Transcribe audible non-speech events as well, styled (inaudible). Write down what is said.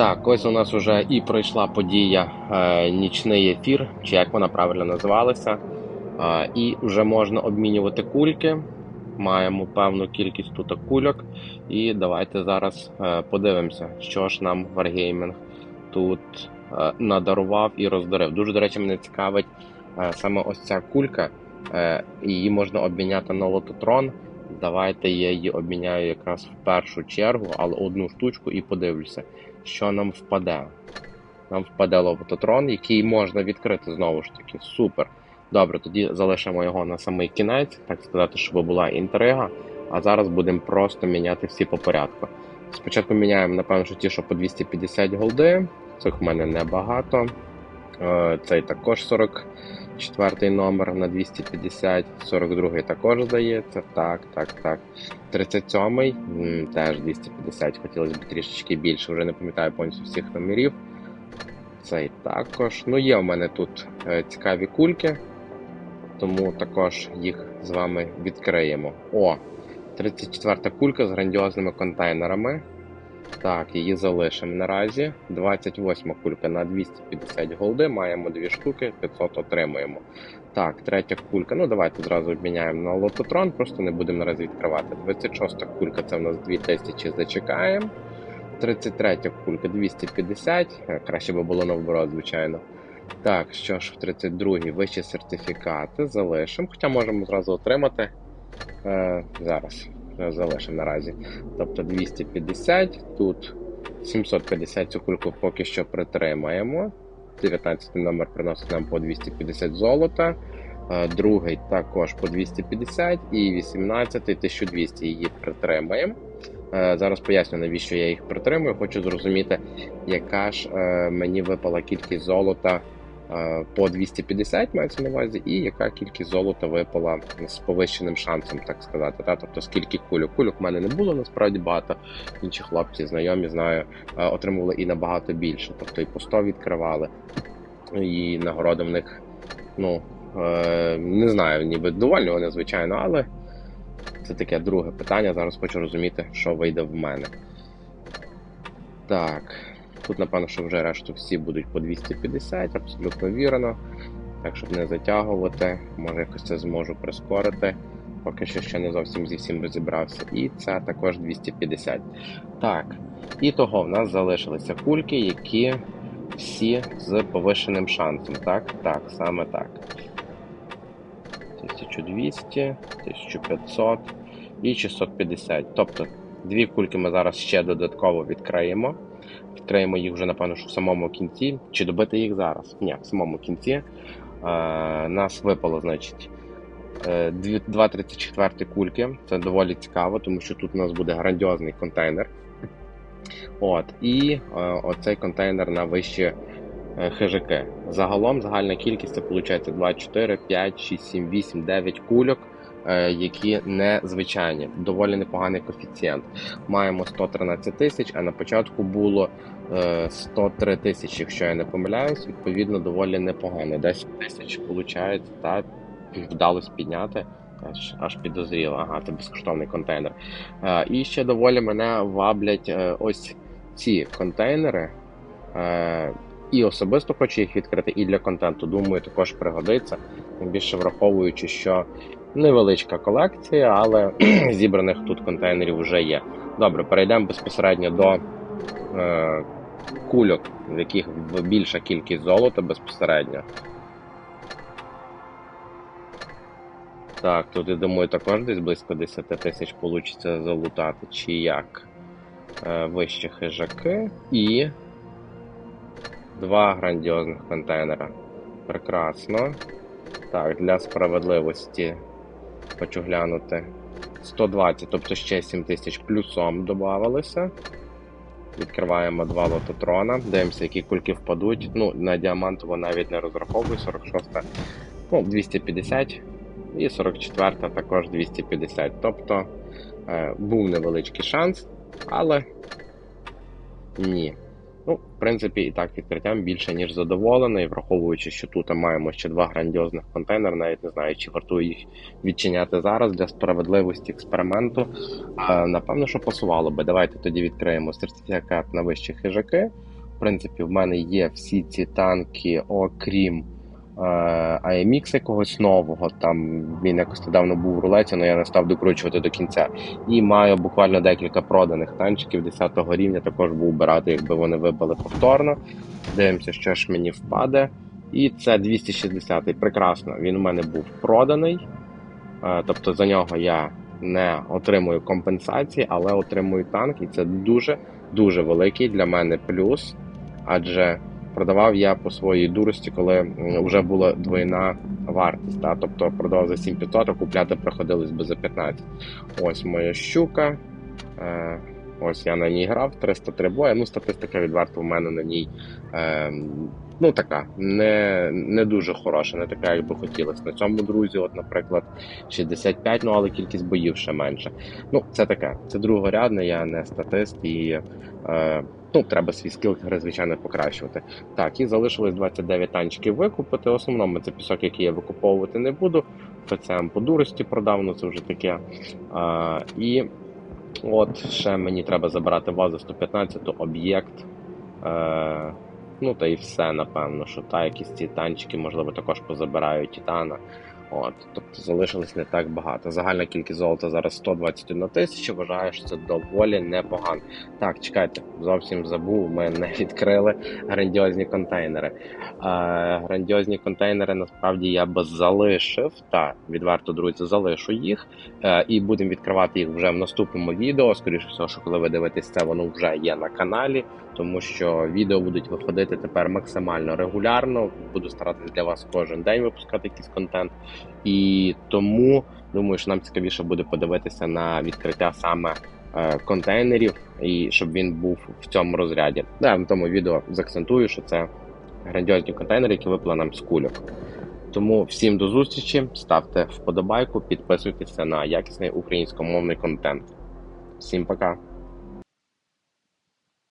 Так, ось у нас вже і пройшла подія е, нічний ефір, чи як вона правильно називалася. Е, і вже можна обмінювати кульки. Маємо певну кількість тут кульок. І давайте зараз е, подивимося, що ж нам Wargaming тут е, надарував і роздарив. Дуже, до речі, мене цікавить е, саме ось ця кулька. Е, її можна обміняти на лототрон. Давайте я її обміняю якраз в першу чергу, але одну штучку і подивлюся, що нам впаде. Нам впаде лототрон, який можна відкрити знову ж таки. Супер. Добре, тоді залишимо його на самий кінець, так сказати, щоб була інтрига. А зараз будемо просто міняти всі по порядку. Спочатку міняємо, напевно, що ті, що по 250 голди. Цих в мене небагато. Е, Цей також 44 номер на 250, 42 також здається. Так, так, так. 37-й теж 250, хотілося б трішечки більше, вже не пам'ятаю повністю всіх номерів. Цей також. Ну, є в мене тут е, цікаві кульки, тому також їх з вами відкриємо. О! 34 кулька з грандіозними контейнерами. Так, її залишимо наразі. 28 кулька на 250 голди. Маємо дві штуки, 500 отримуємо. Так, третя кулька. Ну, давайте зразу обміняємо на лототрон, просто не будемо наразі відкривати. 26 кулька це в нас 2000 зачекаємо. 33 кулька 250. Е, Краще би було наоборот, звичайно. Так, що ж, в 32-й вищі сертифікати залишимо. Хоча можемо зразу отримати. Е, зараз е, залишимо наразі. Тобто 250, тут 750 цю кульку поки що притримаємо. 19 номер приносить нам по 250 золота. Е, Другий також по 250 і 18 1200 її притримаємо. Е, Зараз поясню, навіщо я їх притримую. Хочу зрозуміти, яка ж мені випала кількість золота по 250 мається на увазі, і яка кількість золота випала з повищеним шансом, так сказати. Та? Тобто скільки кульок. Кульок в мене не було насправді багато. Інші хлопці, знайомі, знаю, е, отримували і набагато більше. Тобто і по 100 відкривали, і нагороди в них, ну е, не знаю, ніби довольні вони, звичайно, але. Це таке друге питання. Зараз хочу розуміти, що вийде в мене. Так. Тут, напевно, що вже решту всі будуть по 250, абсолютно вірно. Так, щоб не затягувати, може якось це зможу прискорити. Поки що ще не зовсім зі всім розібрався. І це також 250. Так. І того в нас залишилися кульки, які всі з повишеним шансом. Так, так, саме так. 1200, 1500 і 650. Тобто дві кульки ми зараз ще додатково відкриємо. Відкриємо їх вже, напевно, що в самому кінці. Чи добити їх зараз? Ні, в самому кінці. Е, нас випало, значить, 2,34 кульки. Це доволі цікаво, тому що тут у нас буде грандіозний контейнер. От, І е, оцей контейнер на вищі е, хижаки. Загалом загальна кількість це виходить 2, 4, 5, 6, 7, 8, 9 кульок, е, які не звичайні. Доволі непоганий коефіцієнт. Маємо 113 тисяч, а на початку було е, 103 тисячі, якщо я не помиляюсь, відповідно, доволі непогано. 10 тисяч виходить, та вдалося підняти. Аж, аж підозріло, ага, це безкоштовний контейнер. Е, і ще доволі мене ваблять е, ось ці контейнери. Е, і особисто хочу їх відкрити, і для контенту, думаю, також пригодиться. Тим більше враховуючи, що невеличка колекція, але (clears throat) зібраних тут контейнерів вже є. Добре, перейдемо безпосередньо до е, кульок, в яких більша кількість золота безпосередньо. Так, тут я думаю, також десь близько 10 тисяч вийде залутати, чи як. Е, вищі хижаки і два грандіозних контейнера. Прекрасно. Так, для справедливості хочу глянути. 120, тобто ще 7 тисяч плюсом додавалося. Відкриваємо два лототрона. Дивимося, які кульки впадуть. Ну, на діамантово навіть не розраховую. 46, ну, 250 і 44 також 250. Тобто е, був невеличкий шанс, але ні. Ну, в принципі, і так відкриттям більше ніж задоволений, враховуючи, що тут маємо ще два грандіозних контейнери, навіть не знаю, чи вартує їх відчиняти зараз для справедливості експерименту. А, напевно, що пасувало би. Давайте тоді відкриємо сертифікат на вищі хижаки. В принципі, в мене є всі ці танки, окрім е, AMX якогось нового. Там він якось недавно був в рулеті, але я не став докручувати до кінця. І маю буквально декілька проданих танчиків 10 брівня. Також був брати, якби вони вибили повторно. Дивимося, що ж мені впаде. І це 260-й. Прекрасно. Він у мене був проданий. Е, Тобто за нього я не отримую компенсації, але отримую танк, і це дуже дуже великий для мене плюс. Адже продавав я по своїй дурості, коли вже була двойна вартість. Та? Тобто продавав за 7500, а купляти приходилось би за 15. Ось моя щука. Ось я на ній грав 303 бої. Ну, статистика відверто в мене на ній е, ну така не не дуже хороша, не така, як би хотілося. На цьому друзі, от, наприклад, 65, ну але кількість боїв ще менше. Ну, це таке. Це другорядне, я не статист і е, ну, треба свій скіл, звичайно, покращувати. Так, і залишилось 29 танчиків викупити. В основному це пісок, який я викуповувати не буду. ФЦМ по дурості продав, ну це вже таке. Е, і От, ще мені треба забирати вазу 115 об'єкт. Е, Ну та і все, напевно, що та якісь ці танчики, можливо, також позабирають Титана. От, Тобто залишилось не так багато. Загальна кількість золота зараз 121 тисяча, вважаю, що це доволі непогано. Так, чекайте, зовсім забув, ми не відкрили грандіозні контейнери. А, грандіозні контейнери насправді я би залишив. Та, відверто, друзі, залишу їх. Е, і будемо відкривати їх вже в наступному відео. Скоріше всього, що коли ви дивитесь це, воно вже є на каналі, тому що відео будуть виходити тепер максимально регулярно. Буду старатися для вас кожен день випускати якийсь контент. І тому думаю, що нам цікавіше буде подивитися на відкриття саме е, контейнерів, і щоб він був в цьому розряді. Да, в тому відео заакцентую, що це грандіозні контейнери, які випали нам з кульок. Тому всім до зустрічі, ставте вподобайку, підписуйтеся на якісний українськомовний контент. Всім пока!